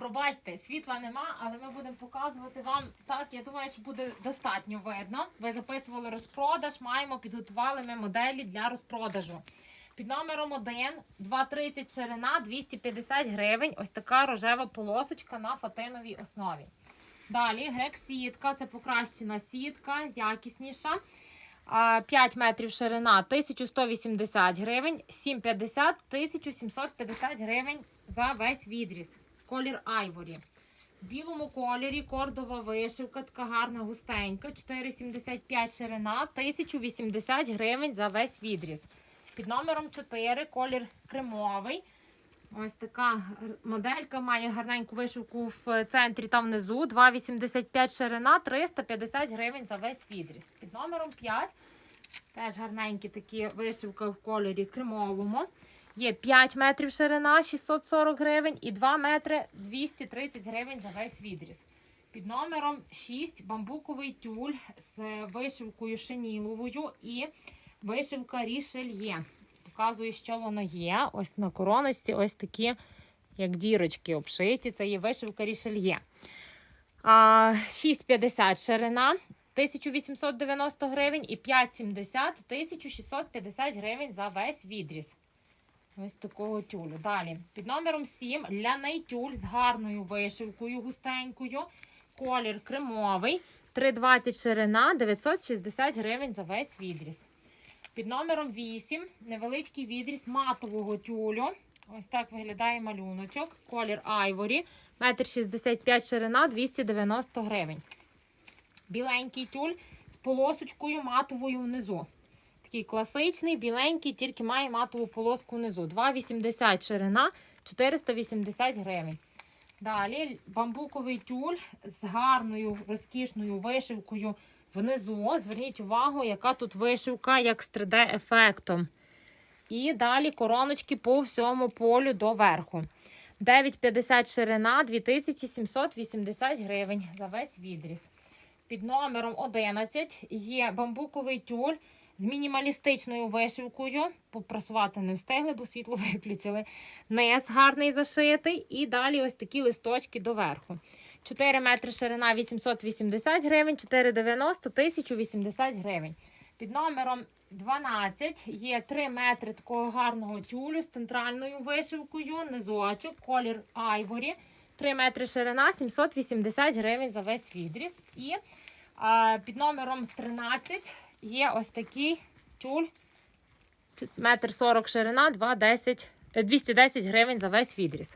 Пробачте, світла нема, але ми будемо показувати вам так. Я думаю, що буде достатньо видно. Ви запитували розпродаж, маємо, підготували ми моделі для розпродажу. Під номером 1, 2,30 ширина, 250 гривень. Ось така рожева полосочка на фатиновій основі. Далі грек-сітка, це покращена сітка, якісніша. 5 метрів ширина 1180 гривень, 7,50 1750 гривень за весь відріз. Колір айворі. В білому кольорі кордова вишивка, така гарна густенька, 4,75 ширина, 1080 гривень за весь відріз. Під номером 4 колір кремовий. Ось така моделька має гарненьку вишивку в центрі та внизу. 2,85 ширина, 350 гривень за весь відріз. Під номером 5 теж гарненькі такі вишивка в кольорі кремовому. Є 5 метрів ширина, 640 гривень і 2 метри 230 гривень за весь відріз. Під номером 6 бамбуковий тюль з вишивкою шиніловою і вишивка рішельє. Показую, що воно є. Ось на короночці ось такі, як дірочки обшиті. Це є вишивка рішельє. 6,50 ширина. 1890 гривень і 5,70 1650 гривень за весь відріз. Ось такого тюлю. Далі. Під номером 7 ляний тюль з гарною вишивкою густенькою. Колір кремовий. 3,20 ширина, 960 гривень за весь відріз. Під номером 8 невеличкий відріз матового тюлю. Ось так виглядає малюночок. Колір айворі. 1,65 м ширина, 290 гривень. Біленький тюль з полосочкою матовою внизу. Такий класичний, біленький, тільки має матову полоску внизу. 2,80 ширина, 480 гривень. Далі бамбуковий тюль з гарною розкішною вишивкою внизу. Зверніть увагу, яка тут вишивка, як з 3D-ефектом. І далі короночки по всьому полю до верху. 9,50 ширина, 2780 гривень за весь відріз. Під номером 11 є бамбуковий тюль з мінімалістичною вишивкою. Попрасувати не встигли, бо світло виключили. Низ гарний зашитий. І далі ось такі листочки доверху. 4 метри ширина 880 гривень, 4,90 1080 гривень. Під номером 12 є 3 метри такого гарного тюлю з центральною вишивкою, низочок, колір айворі. 3 метри ширина, 780 гривень за весь відріз. І а, під номером 13 є ось такий тюль. Метр 40 ширина, 2,10 е, 210 гривень за весь відріз.